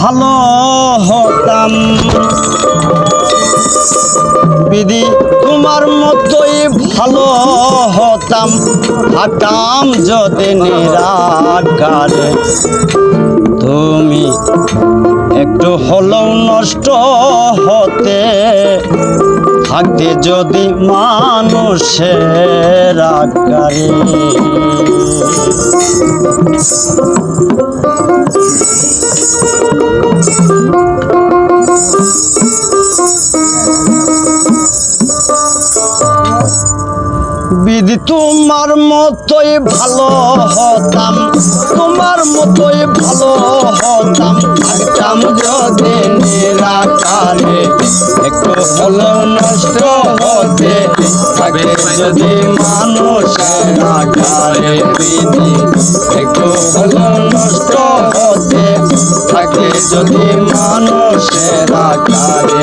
ভালো হতাম। বিধি তোমার মতোই ভালো হতাম। থাকতাম যদি নিরাকারে। তুমি একটু হলেও নষ্ট হতে। থাকতে যদি মানুষের আকারে। বিধি তোমার মতোই ভালো হতাম, তোমার মতোই ভালো হতাম, থাকতাম যদি নিরাকারে, একটু হলেও নষ্ট হতে থাকে যদি মানুষের আকারে বিধি একটু হলেও নষ্ট হতে থাকে যদি মানুষের আকারে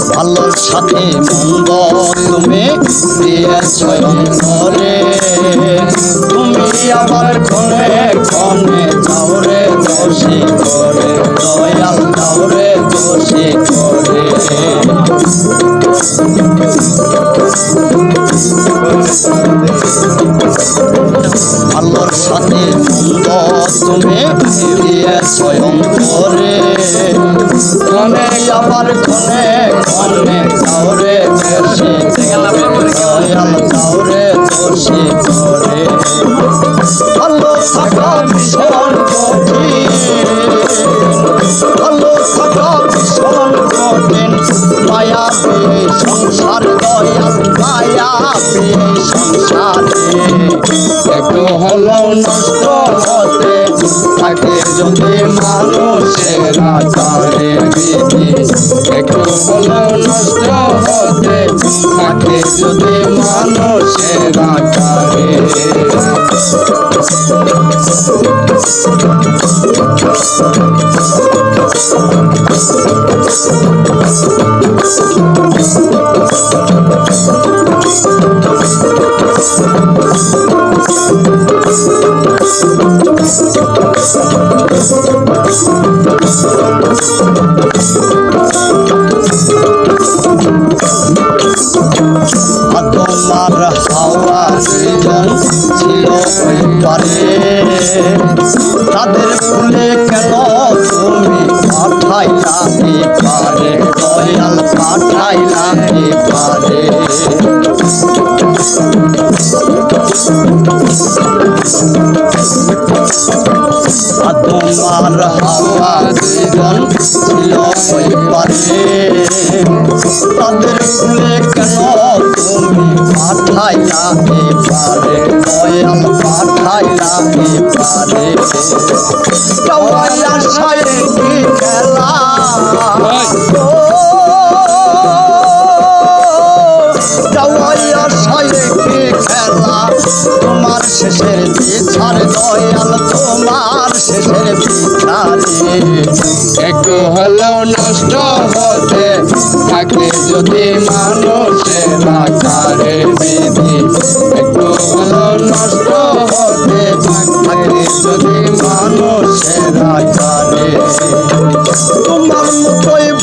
ভালোর সাথে মন্দ তুমি দিয়েছ ঘরে তুমি আবার ক্ষণে ক্ষণে যাওরে দোষী করে, দয়াল যাওরে দোষী করে। আল্লাহর সাথে তুমি করে ভালো থাকা ভীষণ কঠিন ভালো থাকা ভীষণ কঠিন মায়া পেয়ে সংসার দয়াল মায়া পেয়ে সংসারে একটু হলেও নষ্ট হতে থাকে যদি মানুষের যদি মানুষের আকারে তোমার তাদের ফুলে কেন তুমি পাঠাইলা কি পারে? দয়াল পাঠাইলা কি পারে। তোমার হাওয়া সৃজন ছিল ওই পারে। তাদের ফুলে কেন তুমি পাঠাইলা এবারে দয়াল আশায় কি খেলা তোমার শেষের বিচার দয়াল তোমার শেষের বিচারে একটু হলেও নষ্ট হতে থাকে যদি একটু Foi